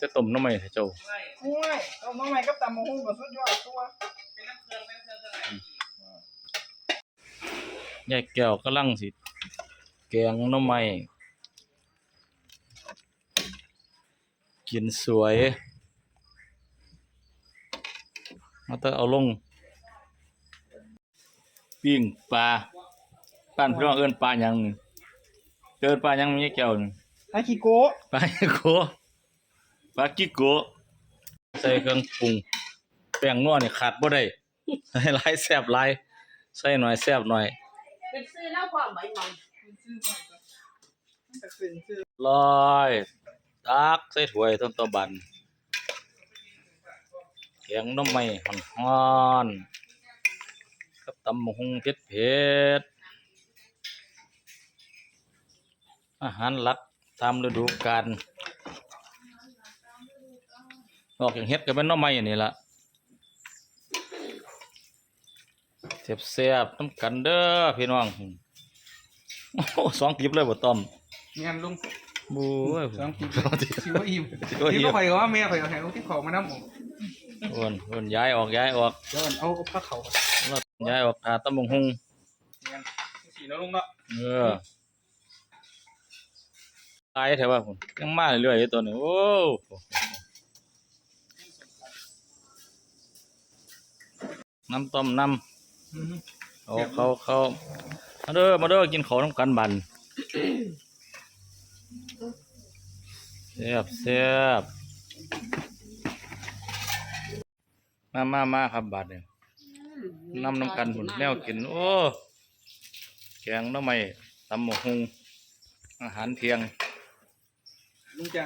จะต้มน้ำใหม่เจ้าห้วยต้มน้ำใหม่ก็ตำมะฮุ่งกับสุดยอดตัวแยกแก้วก็ลังสิ แกงน้ำใหม่กินสวย มาเตอเอาลง ปิ้งปลาป้านพี่น้องเอิ้นปลาหยังนี่เอิ้นปลาหยังมีแก้วนี่อากิโกะปลาโกปลากิโกใส่เครื่องปรุงแป้งนัวนี่ขาดบ่ได้ใส่หลายแซ่บหลายใส่หน่อยแซ่บหน่อยเป็นซื้อแล้วความใบมันชื่อมันก็มันจะขึ้นชื่อลอยตักใส่ถ้วยต้นตะบันแกงหน้ำไม้ฮ้อนๆกับ ตำบักหุงเผ็ดเผ็ดๆอาหารหลักตามฤดูกาลนอกจากเฮ็ดก็เป็นหน้ำไม้อันนี้ล่ะเสียบๆน้ำกันเด้อพี่น้องโอ้โหสองกิบเลยบ่ต้อมเมียนลุงบู้ยสองกินสองกิบชิวว่าอิ่มชิวว่าอิ่มที่ก็ไปว่าแม่ไปเอาแถวที่เขามาน้ำผม อ้วนอ้วนย้ายออกย้ายออกเดี๋ยวเอาเอาผ้าเขารถย้ายออกหาตำบงหงเมียนสีน้องลุงเนาะเออตายแถวว่าผมยังมาเรื่อยๆอยู่ตัวนี้โอ้น้ำต้มน้อืมำเอาเขาเขามาเด้อมาเด้อกินเขาวน้ำกันบันเสียบเสียบ มามามาครับบัดเนี่ยนำน้ำกันผลแนวกิน โอ้ แกงหน้ำไม้ตำหมกหุงอาหารเที่ยงลุงจะ